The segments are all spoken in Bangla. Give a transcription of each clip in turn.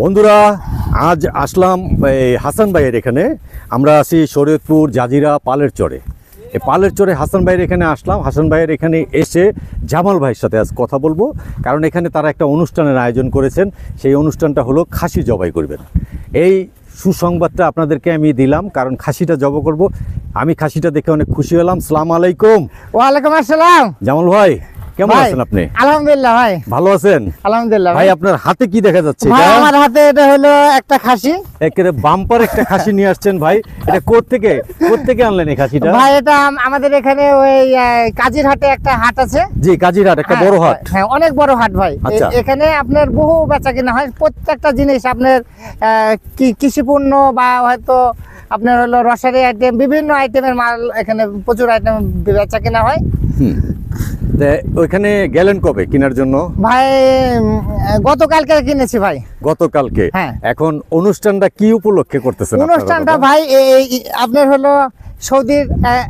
বন্ধুরা আজ আসলাম এই হাসান ভাইয়ের এখানে। আমরা আছি শরীয়তপুর জাজিরা পালের চরে। এই পালের চরে হাসান ভাইয়ের এখানে আসলাম। হাসান ভাইয়ের এখানে এসে জামাল ভাইয়ের সাথে আজ কথা বলব। কারণ এখানে তারা একটা অনুষ্ঠানের আয়োজন করেছেন। সেই অনুষ্ঠানটা হলো খাসি জবাই করবেন। এই সুসংবাদটা আপনাদেরকে আমি দিলাম কারণ খাসিটা জব করব। আমি খাসিটা দেখে অনেক খুশি হলাম। সালাম আলাইকুম। ওয়ালাইকুম আসসালাম। জামাল ভাই। কেমন আছেন আপনি? আলহামদুলিল্লাহ ভাই। ভালো আছেন? আলহামদুলিল্লাহ ভাই। আপনার হাতে কি দেখা যাচ্ছে আমার হাতে এটা হলো একটা খাসি। একেবারে বাম্পার একটা খাসি নিয়ে আসছেন ভাই। এটা আনলেন এই খাসিটা? ভাই এটা আমাদের এখানে ওই আহ, কাজির হাটে একটা হাট আছে। জি একটা হ্যাঁ, বড় হাট। হ্যাঁ অনেক বড় হাট ভাই। আচ্ছা। এখানে আপনার বহু বেচা কিনা হয়। প্রত্যেকটা জিনিস আপনার কি- কৃষি পণ্য বা হয়তো আপনার হলো রসারি আইটেম বিভিন্ন আইটেমের মাল এখানে প্রচুর আইটেম বেচা কিনা হয়। ওইখানে গেলেন কবে কেনার জন্য? ভাই গতকালকে কিনেছি ভাই। গতকালকে? হ্যাঁ। এখন অনুষ্ঠানটা কি উপলক্ষে করতেছেন অনুষ্ঠানটা ভাই আপনার হলো সৌদির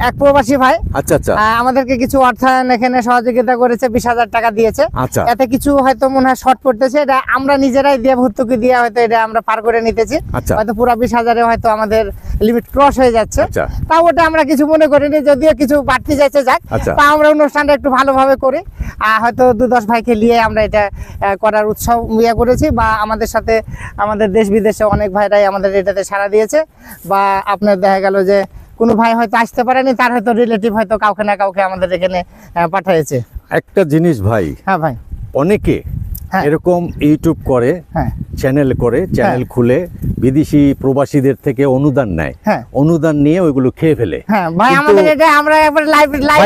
এক প্রবাসী ভাই। আচ্ছা আচ্ছা। আমাদেরকে কিছু অর্থায়ন এখানে সহযোগিতা করেছে বিশ হাজার টাকা দিয়েছে। আচ্ছা। এতে কিছু হয়তো মনে হয় শর্ট পড়তেছে এটা আমরা নিজেরাই দিয়ে ভর্তুকি দিয়ে হয়তো এটা আমরা পার করে নিতেছি। আচ্ছা। হয়তো পুরো বিশ হাজারে হয়তো আমাদের লিমিট ক্রস হয়ে যাচ্ছে। আচ্ছা। তা ওটা আমরা কিছু মনে করিনি যদিও কিছু বাড়তি যাচ্ছে যাক আচ্ছা। তা আমরা অনুষ্ঠানটা একটু ভালোভাবে করি। আর হয়তো দু দশ ভাইকে নিয়ে আমরা এটা করার উৎসব ইয়ে করেছি বা আমাদের সাথে আমাদের দেশ বিদেশে অনেক ভাইরাই আমাদের এটাতে সাড়া দিয়েছে বা আপনার দেখা গেল যে কোনো ভাই হয়তো আসতে পারেনি তার হয়তো রিলেটিভ হয়তো কাউকে না কাউকে আমাদের এখানে পাঠিয়েছে একটা জিনিস ভাই হ্যাঁ ভাই অনেকে। এরকম ইউটিউব করে হ্যাঁ। চ্যানেল করে চ্যানেল খুলে বিদেশি প্রবাসীদের থেকে অনুদান নেয়। হ্যাঁ। অনুদান নিয়ে ওইগুলো খেয়ে ফেলে। হ্যাঁ ভাই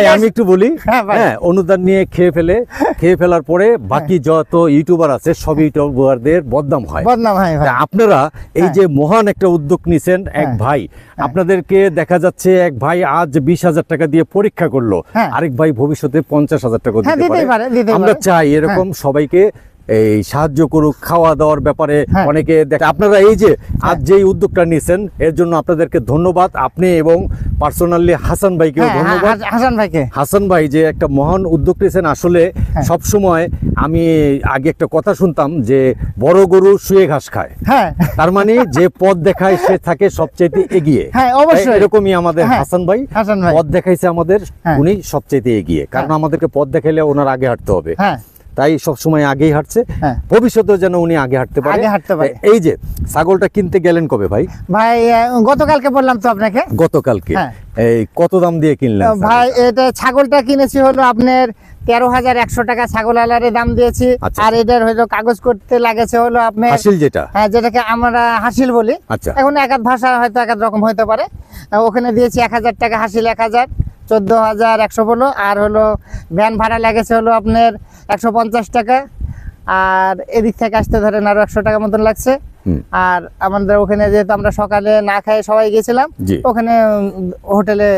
আমি একটু বলি হ্যাঁ, হ্যাঁ অনুদান নিয়ে খেয়ে ফেলে খেয়ে ফেলার পরে বাকি যত ইউটিউবার আছে সব ইউটিউবারদের বদনাম হয়। বদনাম ভাই। আপনারা এই হ্যাঁ। যে মহান একটা উদ্যোগ নিছেন এক হ্যাঁ। ভাই আপনাদেরকে দেখা যাচ্ছে এক ভাই আজ বিশ হাজার টাকা দিয়ে পরীক্ষা করল। হ্যাঁ। আরেক ভাই ভবিষ্যতে পঞ্চাশ হাজার টাকা হ্যাঁ, দিতে পারে। পারে, আমরা চাই এরকম সবাইকে এই সাহায্য করুক খাওয়া দাওয়ার ব্যাপারে হ্যাঁ। অনেকে দেখ আপনারা এই যে আজ যেই উদ্যোগটা নিয়েছেন এর জন্য আপনাদেরকে ধন্যবাদ। আপনি এবং পার্সোনালি হাসান ভাইকেও হ্যাঁ, ধন্যবাদ। হাসান ভাইকে। হাসান ভাই যে একটা মহান উদ্যোগ নিয়েছেন আসলে হ্যাঁ। সব সময় আমি আগে একটা কথা শুনতাম যে বড় গরু শুয়ে ঘাস খায়। হ্যাঁ। তার মানে যে পথ দেখায় সে থাকে সবচেয়ে এগিয়ে। হ্যাঁ, অবশ্যই। এরকমই আমাদের হ্যাঁ, হাসান ভাই। হাসান ভাই। পথ দেখাইছে আমাদের হ্যাঁ। উনি সবচেয়ে এগিয়ে। কারণ আমাদেরকে পথ দেখাইলে ওনার আগে হাঁটতে হবে। হ্যাঁ। তাই সব সময় আগেই হাঁটছে। হ্যাঁ। ভবিষ্যতেও যেন উনি আগে হাঁটতে পারে। আগে হাঁটতে পারে। এই যে ছাগলটা কিনতে গেলেন কবে ভাই? ভাই গতকালকে বললাম তো আপনাকে। গতকালকে? হ্যাঁ। এই কত দাম দিয়ে কিনলেন ভাই এটা ছাগলটা কিনেছি হলো আপনার তেরো হাজার একশো টাকা ছাগল আলারে দাম দিয়েছি। আচ্ছা। আর এটার হলো কাগজ করতে লাগেছে হলো আপনার হাসিল যেটা? হ্যাঁ যেটাকে আমরা হাসিল বলি। আচ্ছা। এখন এক ভাষা হয়তো এক রকম হতে পারে। ওখানে দিয়েছি এক হাজার টাকা হাসিল এক হাজার। চোদ্দ হাজার একশো পনেরো আর হলো ভ্যান ভাড়া লেগেছে হলো আপনার একশো পঞ্চাশ টাকা। আর এদিক থেকে আসতে ধরেন আরও একশো টাকা মতন লাগছে। আর আমাদের ওখানে যেহেতু আমরা সকালে না খাই সবাই গেছিলাম ওখানে হোটেলে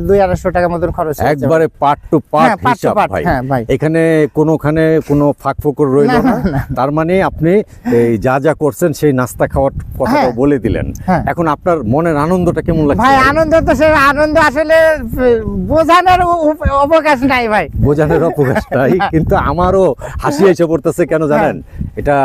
দুই আড়াইশো টাকা মতন খরচ একবারে পার্ট টু পার্ট হ্যাঁ, হিসাব ভাই হ্যাঁ, এখানে কোনোখানে কোনো ফাঁক ফোকর রইল না। তার মানে আপনি এই যা যা করছেন সেই নাস্তা খাওয়ার কথাটা হ্যাঁ। বলে দিলেন। এখন আপনার মনের আনন্দটা কেমন লাগছে ভাই ভাই? আনন্দ তো সে আনন্দ আসলে বোঝানোর অবকাশ নাই ভাই বোঝানোর অবকাশ নাই কিন্তু আমারও হাসি এসে পড়তেছে কেন জানেন এটা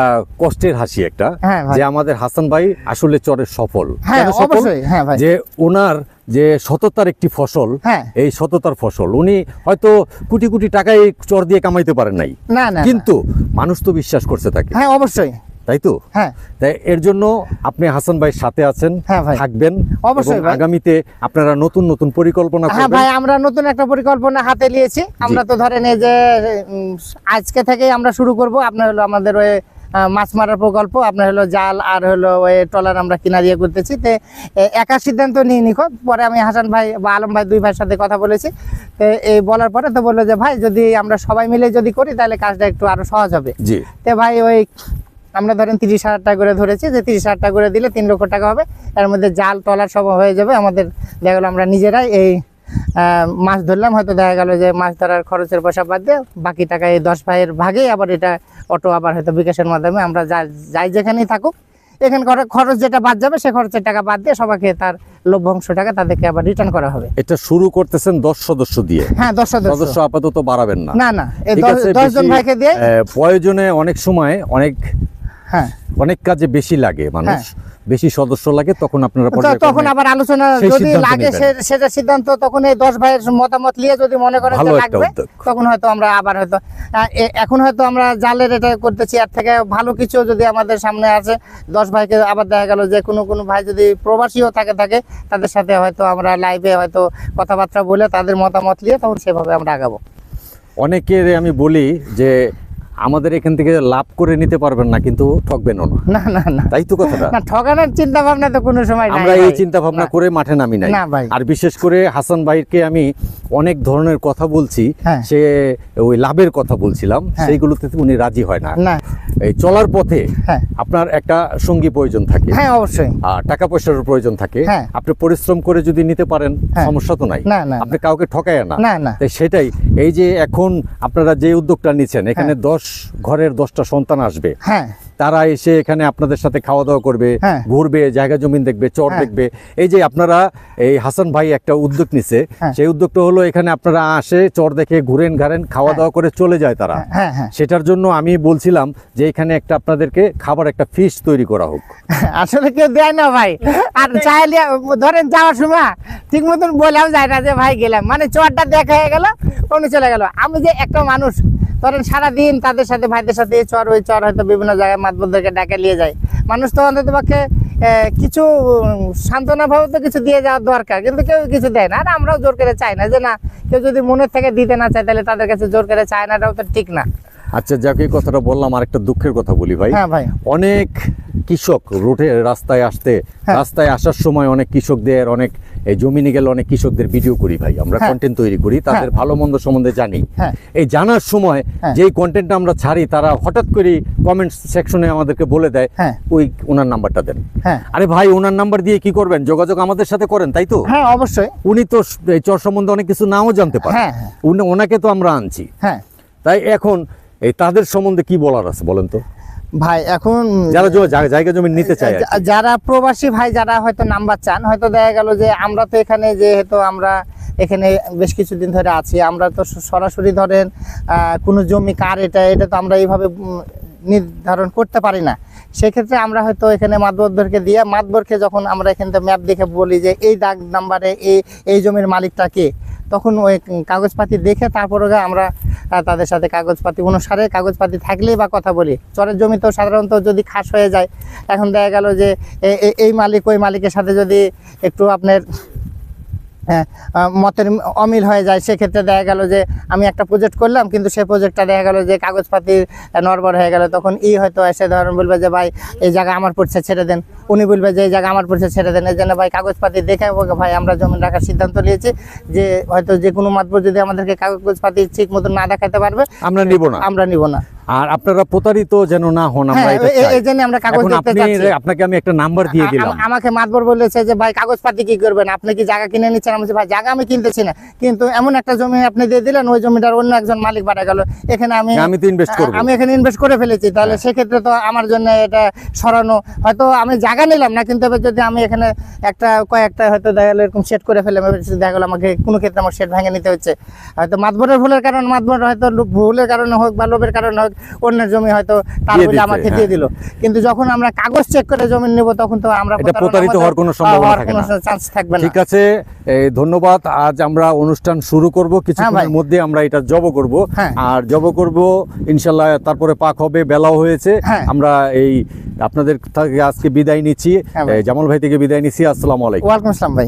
কষ্টের হাসি একটা যে আমাদের হাসান ভাই আসলে চরের সফল হ্যাঁ, সফল? অবশ্যই, হ্যাঁ, ভাই। যে ওনার যে সততার একটি ফসল হ্যাঁ। এই সততার ফসল উনি হয়তো কোটি কোটি টাকায় চর দিয়ে কামাইতে পারেন নাই। না না না। কিন্তু মানুষ তো বিশ্বাস করছে তাকে। হ্যাঁ অবশ্যই। তাই তো? হ্যাঁ। তাই এর জন্য আপনি হাসান ভাই সাথে আছেন হ্যাঁ ভাই। থাকবেন অবশ্যই আগামীতে আপনারা নতুন নতুন পরিকল্পনা হ্যাঁ ভাই আমরা নতুন একটা পরিকল্পনা হাতে নিয়েছি। আমরা তো ধরেন এই যে আজকে থেকেই আমরা শুরু করব। আপনার হলো আমাদের ওই মাছ মারার প্রকল্প আপনার হলো জাল আর হলো ওই ট্রলার আমরা কিনা দিয়ে করতেছি তো একা সিদ্ধান্ত নিয়ে নিখো। পরে আমি হাসান ভাই বা আলম ভাই দুই ভাইয়ের সাথে কথা বলেছি। তো এই বলার পরে তো বলল যে ভাই যদি আমরা সবাই মিলে যদি করি তাহলে কাজটা একটু আরও সহজ হবে। তো ভাই ওই আমরা ধরেন তিরিশ হাজার টাকা করে ধরেছি যে তিরিশ হাজার টাকা করে দিলে তিন লক্ষ টাকা হবে। এর মধ্যে জাল টলার সব হয়ে যাবে। আমাদের দেখা আমরা নিজেরাই এই মাছ ধরলাম হয়তো দেখা গেল যে মাছ ধরার খরচের পয়সা বাদ দিয়ে বাকি টাকা এই দশ ভাইয়ের ভাগেই আবার এটা অটো আবার হয়তো বিকাশের মাধ্যমে আমরা যাই যেখানেই থাকুক এখানে খর- খরচ যেটা বাদ যাবে সে খরচের টাকা বাদ দিয়ে সবাইকে তার লভ্যাংশ টাকা তাদেরকে আবার রিটার্ন করা হবে। এটা শুরু করতেছেন দশ সদস্য দিয়ে? হ্যাঁ দশ সদস্য। সদস্য আপাতত বাড়াবেন না। না না দশ দশজন ভাইকে দিয়ে প্রয়োজনে অনেক সময় অনেক হ্যাঁ। অনেক কাজে বেশি লাগে মানুষ। বেশি সদস্য লাগে তখন আপনারা তখন আবার আলোচনা যদি লাগে সেটা সিদ্ধান্ত তখন এই দশ ভাইয়ের মতামত নিয়ে যদি মনে করেন লাগবে তখন হয়তো আমরা আবার হয়তো এখন হয়তো আমরা জালের এটা করতেছি আর থেকে ভালো কিছু যদি আমাদের সামনে আছে দশ ভাইকে আবার দেখা গেল যে কোনো কোনো ভাই যদি প্রবাসীও থাকে থাকে তাদের সাথে হয়তো আমরা লাইভে হয়তো কথাবার্তা বলে তাদের মতামত নিয়ে তখন সেভাবে আমরা আগাবো। অনেকের আমি বলি যে আমাদের এখান থেকে লাভ করে নিতে পারবেন না কিন্তু ঠকবেনও না। না না না। তাই তো কথাটা? না ঠকানোর চিন্তা ভাবনা তো কোনো সময় নাই আমরা এই চিন্তা ভাবনা করে মাঠে নামি নাই। না ভাই। আর বিশেষ করে হাসান ভাইকে আমি অনেক ধরনের কথা বলছি হ্যাঁ। সে ওই লাভের কথা বলছিলাম হ্যাঁ। সেইগুলোতে উনি রাজি হয় না। এই চলার পথে হ্যাঁ। আপনার একটা সঙ্গী প্রয়োজন থাকে। হ্যাঁ অবশ্যই। আর টাকা পয়সার প্রয়োজন থাকে। হ্যাঁ। আপনি পরিশ্রম করে যদি নিতে পারেন হ্যাঁ। সমস্যা তো নাই। আপনি কাউকে ঠকায় না। তাই সেটাই এই যে এখন আপনারা যে উদ্যোগটা নিচ্ছেন এখানে দশ ঘরের দশটা সন্তান আসবে। হ্যাঁ। তারা এসে এখানে আপনাদের সাথে খাওয়া দাওয়া করবে হ্যাঁ। ঘুরবে জায়গা জমিন দেখবে চর হ্যাঁ। দেখবে। এই যে আপনারা এই হাসান ভাই একটা উদ্যোগ নিছে হ্যাঁ। সেই উদ্যোগটা হলো এখানে আপনারা আসে চর দেখে ঘুরেন ঘাড়েন খাওয়া দাওয়া করে চলে যায় তারা। সেটার জন্য আমি বলছিলাম যে এখানে একটা আপনাদেরকে খাবার একটা ফিশ তৈরি করা হোক। আসলে কেউ দেয় না ভাই। আর চাইলে ধরেন যাওয়ার সময় ঠিক মতন বললাম যায় না যে ভাই গেলাম। মানে চরটা দেখা হয়ে গেল অন্য চলে গেল। আমি যে একটা মানুষ ধরেন সারাদিন তাদের সাথে ভাইদের সাথে চর ওই চর হয়তো বিভিন্ন জায়গায় মাতবরদেরকে ডাকে নিয়ে যায়। মানুষ তো অন্তত পক্ষে কিছু সান্ত্বনাভাবে তো কিছু দিয়ে যাওয়ার দরকার, কিন্তু কেউ কিছু দেয় না। আর আমরাও জোর করে চাই না যে না, কেউ যদি মনের থেকে দিতে না চায় তাহলে তাদের কাছে জোর করে চায় নাটাও তো ঠিক না। আচ্ছা যাকে এই কথাটা বললাম আর একটা দুঃখের কথা বলি ভাই। হ্যাঁ ভাই। অনেক কৃষক রোডে রাস্তায় আসতে হ্যাঁ। রাস্তায় আসার সময় অনেক কৃষকদের অনেক এই জমিনে গেলে অনেক কৃষকদের ভিডিও করি ভাই। আমরা হ্যাঁ। কন্টেন্ট তৈরি করি তাদের ভালো মন্দ সম্বন্ধে জানি। হ্যাঁ। এই জানার সময় হ্যাঁ। যেই কন্টেন্টটা আমরা ছাড়ি তারা হঠাৎ করে কমেন্ট সেকশনে আমাদেরকে বলে দেয় হ্যাঁ। ওই ওনার নাম্বারটা দেন। হ্যাঁ। আরে ভাই ওনার নাম্বার দিয়ে কি করবেন? যোগাযোগ আমাদের সাথে করেন তাই তো? হ্যাঁ অবশ্যই। উনি তো এই চর সম্বন্ধে অনেক কিছু নাও জানতে পারে। হ্যাঁ, হ্যাঁ। উনি- ওনাকে তো আমরা আনছি। হ্যাঁ। তাই এখন এই তাদের সম্বন্ধে কি বলার আছে বলেন তো? ভাই এখন যারা জায়গা- জমি নিতে চায় যারা প্রবাসী ভাই যারা হয়তো নাম্বার চান হয়তো দেখা গেল যে আমরা তো এখানে যেহেতু আমরা এখানে বেশ কিছুদিন ধরে আছি আমরা তো সরাসরি ধরেন কোনো জমি কার এটা এটা তো আমরা এইভাবে নির্ধারণ করতে পারি না। সেক্ষেত্রে আমরা হয়তো এখানে মাতবরদেরকে দিয়ে মাতবরকে যখন আমরা এখান থেকে ম্যাপ দেখে বলি যে এই দাগ নাম্বারে এই এই জমির মালিকটা কে তখন ওই কাগজপাতি দেখে তারপরে আমরা তাদের সাথে কাগজপাতি অনুসারে কাগজপাতি থাকলেই বা কথা বলি। চরের জমি তো সাধারণত যদি খাস হয়ে যায় এখন দেখা গেল যে এই মালিক ওই মালিকের সাথে যদি একটু আপনার হ্যাঁ, মতের অমিল হয়ে যায় সেক্ষেত্রে দেখা গেল যে আমি একটা প্রজেক্ট করলাম কিন্তু সেই প্রজেক্টটা দেখা গেল যে কাগজপাতির নড়বড় হয়ে গেল তখন ই হয়তো এসে ধরেন বলবে যে ভাই এই জায়গা আমার পড়ছে ছেড়ে দেন। উনি বলবে যে এই জায়গা আমার পড়ছে ছেড়ে দেন। এই জন্য ভাই কাগজপাতি দেখে ভাই আমরা জমি রাখার সিদ্ধান্ত নিয়েছি যে হয়তো যে কোনো মাতবর যদি আমাদেরকে কাগজপাতি ঠিক মতো না দেখাতে পারবে আমরা নিব না। আমরা নিব না। আর আপনারা প্রতারিত যেন না হন আমরা হ্যাঁ এটা চাই। এই আমরা কাগজ এখন দেখতে চাচ্ছি। আপনাকে আমি একটা নাম্বার দিয়ে দিলাম। আমাকে মাতবর বলেছে যে ভাই কাগজপাতি কি করবেন? আপনি কি জায়গা কিনে নিচ্ছেন? আমি ভাই জায়গা আমি কিনতেছি না। কিন্তু এমন একটা জমি আপনি দিয়ে দিলেন ওই জমিটার অন্য একজন মালিক বাড়া গেল। এখানে আমি আমি তো invest করব। আমি এখানে ইনভেস্ট করে ফেলেছি। তাহলে সেক্ষেত্রে তো আমার জন্য এটা সরানো হয়তো আমি জায়গা নিলাম না কিন্তু যদি আমি এখানে একটা কয়েকটা হয়তো দেখা গেলো এরকম সেট করে ফেলে দেখা গেলো আমাকে কোনো ক্ষেত্রে আমার সেট ভেঙে নিতে হচ্ছে হয়তো মাতবরের ভুলের কারণে মাতবর হয়তো ভুলের কারণে হোক বা লোভের কারণে হোক অন্যের জমি হয়তো তার বলে আমাকে হ্যাঁ। দিয়ে দিল কিন্তু যখন আমরা কাগজ চেক করে জমি নেব তখন তো আমরা প্রতারিত হওয়ার কোনো সম্ভাবনা থাকে না। চান্স থাকবে না ঠিক আছে এই ধন্যবাদ আজ আমরা অনুষ্ঠান শুরু করব কিছুক্ষণের ভাই। মধ্যে আমরা এটা জব করব হ্যাঁ। আর জব করব ইনশাল্লাহ তারপরে পাক হবে বেলাও হয়েছে হ্যাঁ। আমরা এই আপনাদের থেকে আজকে বিদায় নিচ্ছি। হ্যাঁ। জামাল ভাই থেকে বিদায় নিচ্ছি। আসসালামু আলাইকুম। ওয়ালাইকুম আসসালাম ভাই।